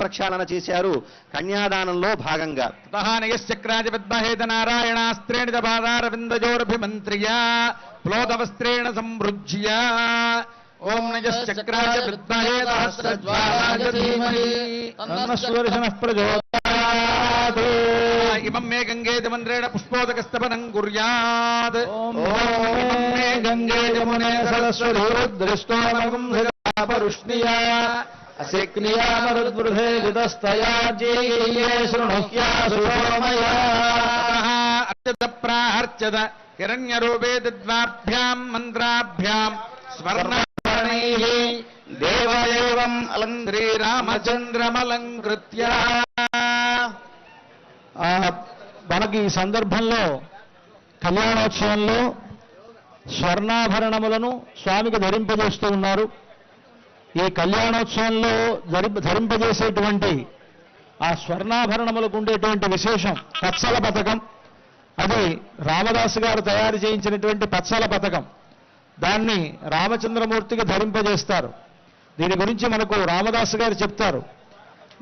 ప్రక్షాళన చేశారు కన్యాదానంలో భాగంగా. నయశ్చక్రాజ పద్మహేత నారాయణాస్త్రేణ పాదారవిందజోరభిమంత్ర్యా ప్లోతవస్త్రేణ సంవృజ్య ఓం నయశ్చక్రాజ ధీమహి ప్రచోదయాత్ ఇమం మే గంగే మంత్రేణ పుష్పోదకస్తపనం కుర్యాత్. ఓం ఇమం మే గంగే యమునే సరస్వతి దృష్టోమగం పరుష్ణియా అశక్నియామరుద్వృధే విదస్తయా జేయే శృణుహ్యాసుమయా అర్చత ప్రార్చత హిరణ్యరూపే తద్వాభ్యాం మంత్రాభ్యాం స్వర్ణవర్ణైః దేవదేవం అలం శ్రీరామచంద్రమలంకృత్య ఆ, మనకి ఈ సందర్భంలో కళ్యాణోత్సవంలో స్వర్ణాభరణములను స్వామికి ధరింపజేస్తూ ఉన్నారు. ఈ కళ్యాణోత్సవంలో ధరి ధరింపజేసేటువంటి ఆ స్వర్ణాభరణములకు ఉండేటువంటి విశేషం పచ్చల పథకం అది రామదాసు గారు తయారు చేయించినటువంటి పచ్చల పథకం దాన్ని రామచంద్రమూర్తికి ధరింపజేస్తారు. దీని గురించి మనకు రామదాసు గారు చెప్తారు.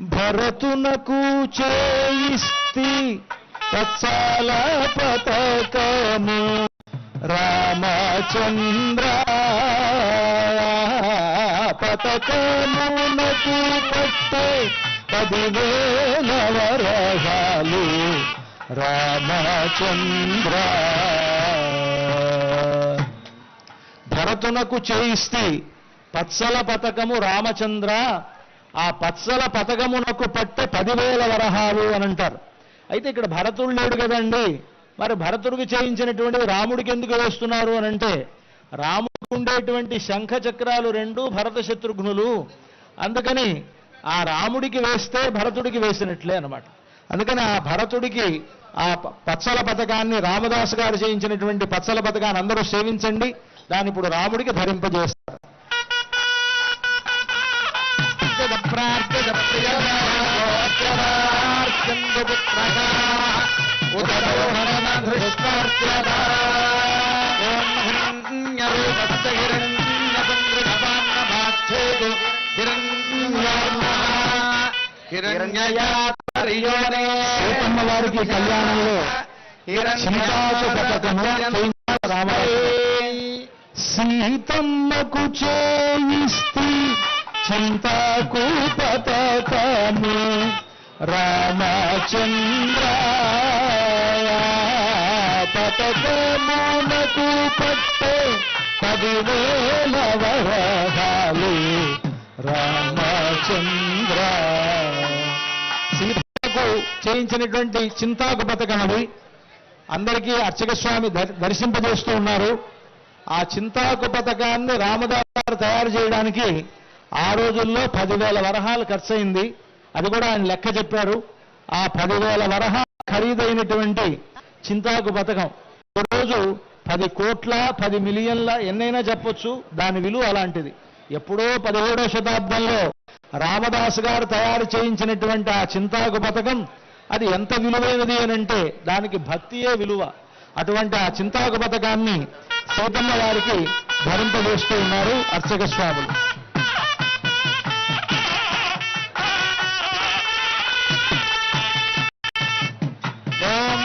భరతునకు చేయిస్తి పచ్చల పతకము రామచంద్ర పతకమునకు పట్టే పదివేల వరహాలు రామచంద్ర. భరతునకు చేయిస్తే పత్సల పతకము రామచంద్ర ఆ పత్సల పథకమునకు పట్టే పదివేల వరహాలు అని అంటారు. అయితే ఇక్కడ భరతుడు లేడు కదండి. మరి భరతుడికి చేయించినటువంటి రాముడికి ఎందుకు వేస్తున్నారు అని అంటే రాముడికి ఉండేటువంటి శంఖ చక్రాలు రెండు భరత శత్రుఘ్నులు అందుకని ఆ రాముడికి వేస్తే భరతుడికి వేసినట్లే అనమాట అందుకని ఆ భరతుడికి ఆ పచ్చల పథకాన్ని రామదాసు గారు చేయించినటువంటి పచ్చల పథకాన్ని అందరూ సేవించండి దాన్ని ఇప్పుడు రాముడికి ధరింపజేస్తారు ప్రార్థన వారికి కళ్యాణంలో సీతమ్మకు చేయిస్తి చింతకు పతకము రామచంద్ర పతకమునకు పట్టే పదివేల వరహాలు రామచంద్ర చేయించినటువంటి చింతాకు పథకం అది. అందరికీ అర్చక స్వామి దర్శింపజేస్తూ ఉన్నారు. ఆ చింతాకు పథకాన్ని రామదాస్ గారు తయారు చేయడానికి ఆ రోజుల్లో పదివేల వరహాలు ఖర్చయింది. అది కూడా ఆయన లెక్క చెప్పారు. ఆ పదివేల వరహాలు ఖరీదైనటువంటి చింతాకు పథకం. ఈ రోజు పది కోట్ల పది మిలియన్ల ఎన్నైనా చెప్పొచ్చు. దాని విలువ అలాంటిది. ఎప్పుడో పదిహేడో శతాబ్దంలో రామదాసు గారు తయారు చేయించినటువంటి ఆ చింతాకు పథకం అది ఎంత విలువైనది అని అంటే దానికి భక్తియే విలువ. అటువంటి ఆ చింతాకు పథకాన్ని సీతమ్మ వారికి ధరింపజేస్తూ ఉన్నారు అర్చక స్వాములు. ఓం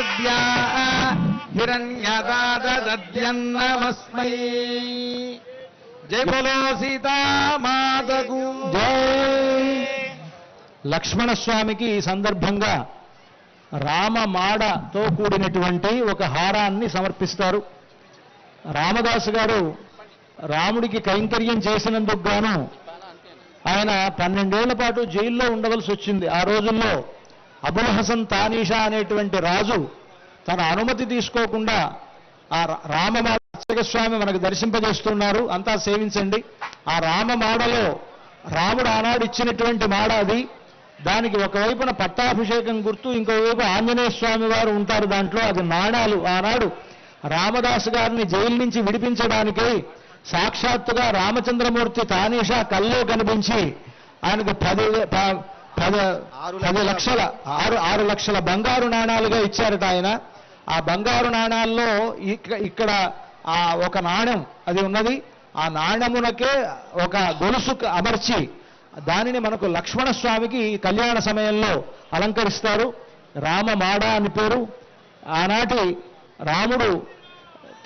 హిరణ్యయాత్పరిజోనేర్నిషద్యా హిరణ్యదాదద్యన్నమస్మై జయ బోలో సీతామాతకు జై లక్ష్మణ స్వామికి ఈ సందర్భంగా రామమాడతో కూడినటువంటి ఒక హారాన్ని సమర్పిస్తారు. రామదాసు గారు రాముడికి కైంకర్యం చేసినందుకు గాను ఆయన పన్నెండేళ్ళ పాటు జైల్లో ఉండవలసి వచ్చింది. ఆ రోజుల్లో అబుల్ హసన్ తానీషా అనేటువంటి రాజు తన అనుమతి తీసుకోకుండా ఆ రా- రామమాడ స్వామి మనకు దర్శింపజేస్తున్నారు. అంతా సేవించండి. ఆ రామమాడలో రాముడు ఆనాడు ఇచ్చినటువంటి మాడ అది. దానికి ఒకవైపున పట్టాభిషేకం గుర్తు ఇంకోవైపు ఆంజనేయ స్వామి వారు ఉంటారు దాంట్లో. అది నాణాలు. ఆనాడు రామదాసు గారిని జైలు నుంచి విడిపించడానికి సాక్షాత్తుగా రామచంద్రమూర్తి తానీషా కల్లో కనిపించి ఆయనకు పది పద పది లక్షల ఆరు ఆరు లక్షల బంగారు నాణాలుగా ఇచ్చారట ఆయన. ఆ బంగారు నాణాల్లో ఇక్క ఇక్కడ ఆ ఒక నాణ్యం అది ఉన్నది. ఆ నాణ్యమునకే ఒక గొలుసు అమర్చి దానిని మనకు లక్ష్మణ స్వామికి కళ్యాణ సమయంలో అలంకరిస్తారు. రామమాడ అని పేరు. ఆనాటి రాముడు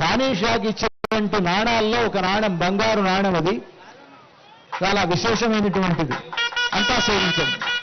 తానీషాకి ఇచ్చినటువంటి నాణాల్లో ఒక నాణ్యం బంగారు నాణ్యం అది. చాలా విశేషమైనటువంటిది. అంతా సేవించండి.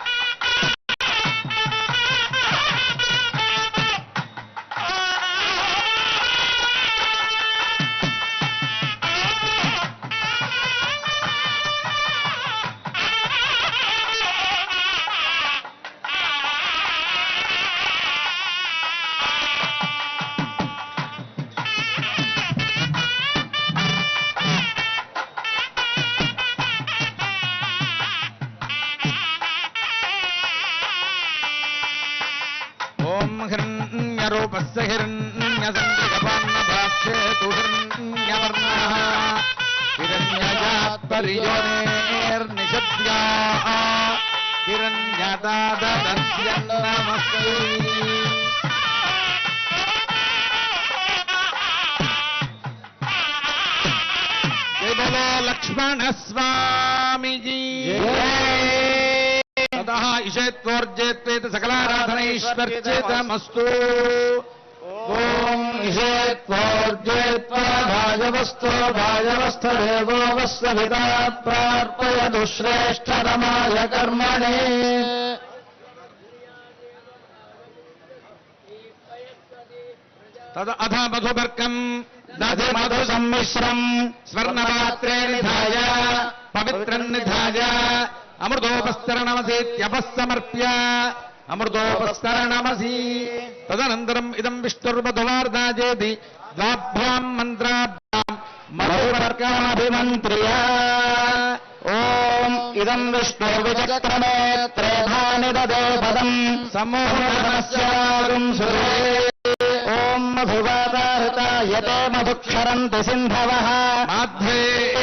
ఓం హిరణ్యరూపస్య హిరణ్యసంకృతపాన్నభాక్షేతు హిరణ్యవర్ణः హిరణ్యజాత్పరియోనేర్నిషద్యా బలో లక్ష్మణ స్వామిజీ. इषेत्वोर्जेत्वेति सकलाराधनैश्वर्चेतमस्तु ॐ इषेत्वोर्जेत्वा भाजवस्तो भाजवस्थदेवो प्रार्पयतु कर्मणे। तद अध मधुबर्कम् दधि मधुसम्मिश्रम् स्वर्णपात्रे निधाय पवित्रम् निधाय। అమృతోపస్తరణమసీత్యపస్సమర్ప్య అమృతోపస్తరణమసి. తదనంతరం ఇదం విష్ణుర్మధువార్ధాజేతి. ద్వాభ్యాం మంత్రాభ్యాం. మధువర్గమభిమంత్రియ ఓం ఇదం విష్ణుర్విచక్రమే త్రేధాని దదే పదం సమూహస్యాగుం సురే. ఓం మధువాదాహృత యతే మధుక్షరంతి సింధవ. మాధ్వే